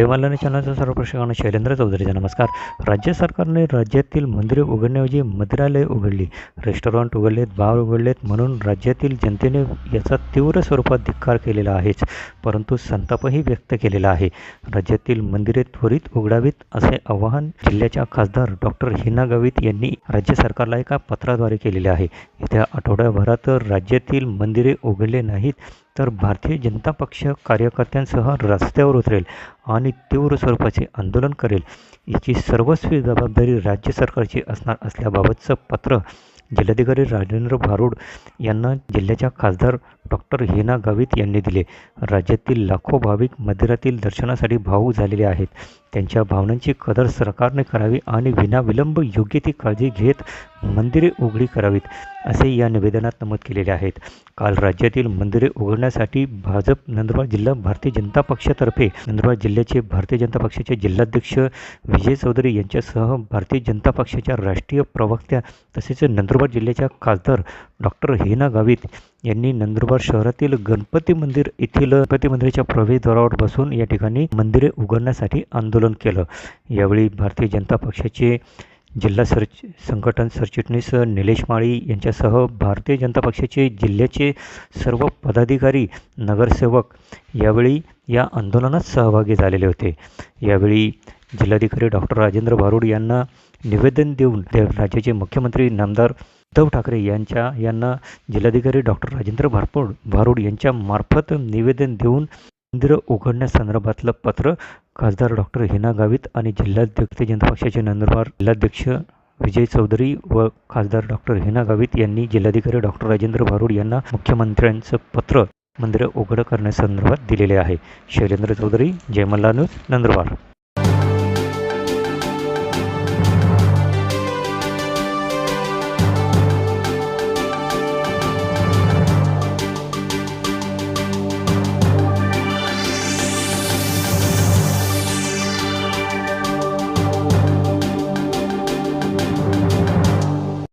जयमाल्याने चॅनलच्या सर्व प्रेक्षकांना शैलेंद्र चौधरीचा नमस्कार. राज्य सरकारने राज्यातील मंदिरे उघडण्याऐवजी मंदिरालय उघडली. रेस्टॉरंट उघडलेत बार उघडलेत म्हणून राज्यातील जनतेने याचा तीव्र स्वरूपात धिक्कार केलेला आहेच परंतु संतापही व्यक्त केलेला आहे. राज्यातील मंदिरे त्वरित उघडावीत असे आवाहन जिल्ह्याच्या खासदार डॉक्टर हिना गावित यांनी राज्य सरकारला एका पत्राद्वारे केलेले आहे. येत्या आठवड्याभरात राज्यातील मंदिरे उघडले नाहीत तर भारतीय जनता पक्ष कार्यकर्त्यांसह रस्त्यावर उतरेल आणि तीव्र स्वरूपाचे आंदोलन करेल. याची सर्वस्वी जबाबदारी राज्य सरकारची असणार असल्याबाबतचं पत्र जिल्हाधिकारी राजेंद्र भारुड यांना जिल्ह्याच्या खासदार डॉक्टर हिना गावित यांनी दिले. राज्यातील लाखो भाविक मंदिरातील दर्शनासाठी भाऊ झालेले आहेत. त्यांच्या भावनांची कदर सरकारने करावी आणि विनाविलंब योग्य ती काळजी घेत मंदिरे उघडी करावीत. असे या निवेदनात नमूद केलेले आहेत. काल राज्यातील मंदिरे उघडण्यासाठी भाजप नंदुरबार जिल्हा भारतीय जनता पक्षातर्फे नंदुरबार जिल्ह्याचे भारतीय जनता पक्षाचे जिल्हाध्यक्ष विजय चौधरी यांच्यासह भारतीय जनता पक्षाच्या राष्ट्रीय प्रवक्त्या तसेच नंदुरबार जिल्ह्याच्या खासदार डॉक्टर हेना गावित यांनी नंदुरबार शहरातील गणपती मंदिर येथील गणपती मंदिराच्या प्रवेशद्वारावर बसून या ठिकाणी मंदिरे उघडण्यासाठी आंदोलन केलं. यावेळी भारतीय जनता पक्षाचे जिल्हा सरच संघटन सरचिटणीस निलेश माळी यांच्यासह भारतीय जनता पक्षाचे जिल्ह्याचे सर्व पदाधिकारी नगरसेवक यावेळी या आंदोलनात सहभागी झालेले होते. यावेळी जिल्हाधिकारी डॉक्टर राजेंद्र भारुड यांना निवेदन देऊन राज्याचे मुख्यमंत्री नामदार उद्धव ठाकरे यांच्या यांना जिल्हाधिकारी डॉक्टर राजेंद्र भारपूड भारुड यांच्या मार्फत निवेदन देऊन मंदिरं उघडण्यासंदर्भातलं पत्र खासदार डॉक्टर हिना गावित आणि जिल्हाध्यक्ष जनता पक्षाचे नंदुरबार जिल्हाध्यक्ष विजय चौधरी व खासदार डॉक्टर हिना गावित यांनी जिल्हाधिकारी डॉक्टर राजेंद्र भारुड यांना मुख्यमंत्र्यांचं पत्र मंदिरं उघडं करण्यासंदर्भात दिलेले आहे. शैलेंद्र चौधरी जयमल्ला न्यूज नंदुरबार.